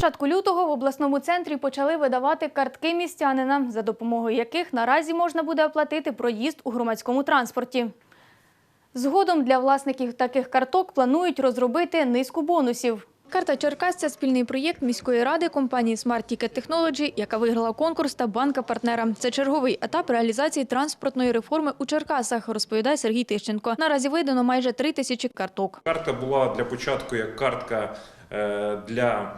початку лютого в обласному центрі почали видавати картки містянинам, за допомогою яких наразі можна буде оплатити проїзд у громадському транспорті. Згодом для власників таких карток планують розробити низку бонусів. Карта Черкас це спільний проєкт міської ради компанії Smart Ticket Technology, яка виграла конкурс та банка партнера. Це черговий етап реалізації транспортної реформи у Черкасах, розповідає Сергій Тищенко. Наразі видано майже три тисячі карток. Карта була для початку як картка е, для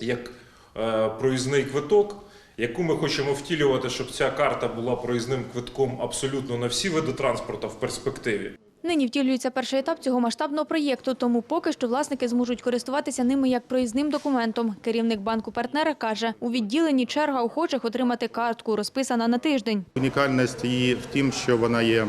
як е, проїзний квиток, яку ми хочемо втілювати, щоб ця карта була проїзним квитком абсолютно на всі види транспорту в перспективі. Нині втілюється перший етап цього масштабного проєкту, тому поки що власники зможуть користуватися ними як проїзним документом. Керівник банку партнера каже, у відділенні черга охочих отримати картку, розписана на тиждень. Унікальність її в тім, що вона є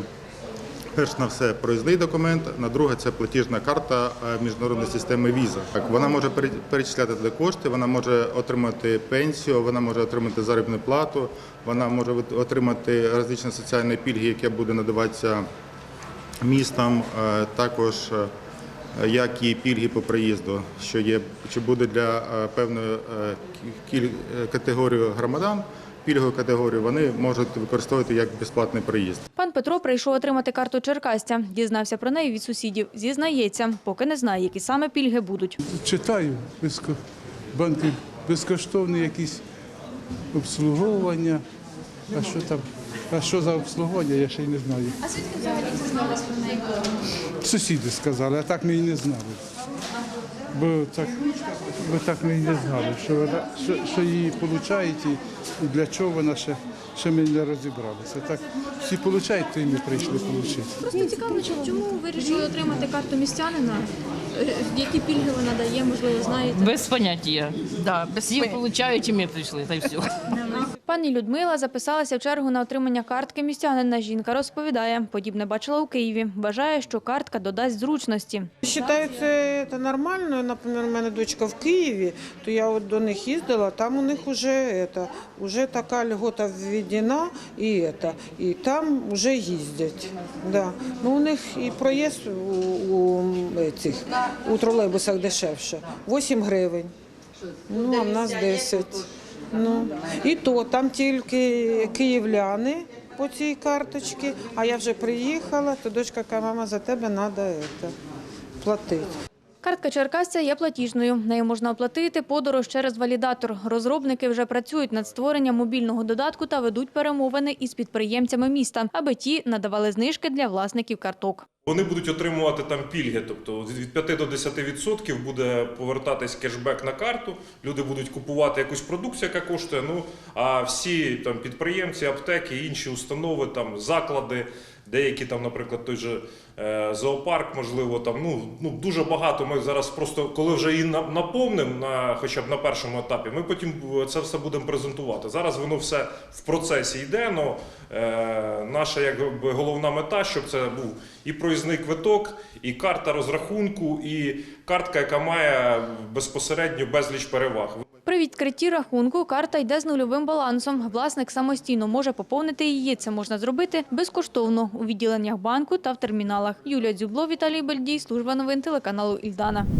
перш на все проїзний документ, на друге це платіжна карта е, міжнародної системи віза. Так, вона може перечисляти туди кошти, вона може отримати пенсію, вона може отримати заробітну плату, вона може отримати различні соціальні пільги, які буде надаватися містам, е, також е, як і пільги по проїзду, що є що буде для певної категорії громадян. Пільгову категорію вони можуть використовувати як безплатний проїзд. Пан Петро прийшов отримати карту черкастя. Дізнався про неї від сусідів. Зізнається, поки не знає, які саме пільги будуть. читаю банки безкоштовні якісь обслуговування. А що там? А що за обслуговування, я ще й не знаю. А звідки взагалі дізналися про неї? Сусіди сказали, а так ми і не знали. Бо так, бо так ми не знали, що, вона, що, що її получають і, для чого вона ще, ще ми не розібралися. Так всі получають, то і ми прийшли отримати. Просто цікаво, чому ви вирішили отримати карту містянина? Е, Які пільги вона дає, можливо, знаєте? Без поняття. Да, всі получають, і ми прийшли, та й все. Пані Людмила записалася в чергу на отримання картки містянина. Жінка розповідає, подібне бачила у Києві. Вважає, що картка додасть зручності. Считаю, це, це нормально. Наприклад, у мене дочка в Києві, то я от до них їздила, там у них вже, это, уже така льгота введена, і, это, і там вже їздять. Да. Ну, у них і проїзд у, у, цих, у тролейбусах дешевше. 8 гривень. Ну, а в нас 10. Ну, і то там тільки київляни по цій карточці, а я вже приїхала, то дочка каже, мама, за тебе треба платити. Картка черкасця є платіжною. Нею можна оплатити подорож через валідатор. Розробники вже працюють над створенням мобільного додатку та ведуть перемовини із підприємцями міста, аби ті надавали знижки для власників карток. Вони будуть отримувати там пільги, тобто від 5 до 10% буде повертатись кешбек на карту. Люди будуть купувати якусь продукцію, яка коштує. Ну а всі там підприємці, аптеки, інші установи, там заклади, деякі там, наприклад, той же е, зоопарк, можливо, там ну, ну дуже багато. Ми зараз просто коли вже її на- наповнимо на хоча б на першому етапі, ми потім це все будемо презентувати. Зараз воно все в процесі йде. Но е, наша якби головна мета, щоб це був і проїзний квиток, і карта розрахунку, і картка, яка має безпосередньо безліч переваг. Відкритті рахунку карта йде з нульовим балансом. Власник самостійно може поповнити її. Це можна зробити безкоштовно у відділеннях банку та в терміналах. Юлія Дзюбло, Віталій Бельдій, служба новин телеканалу Ільдана.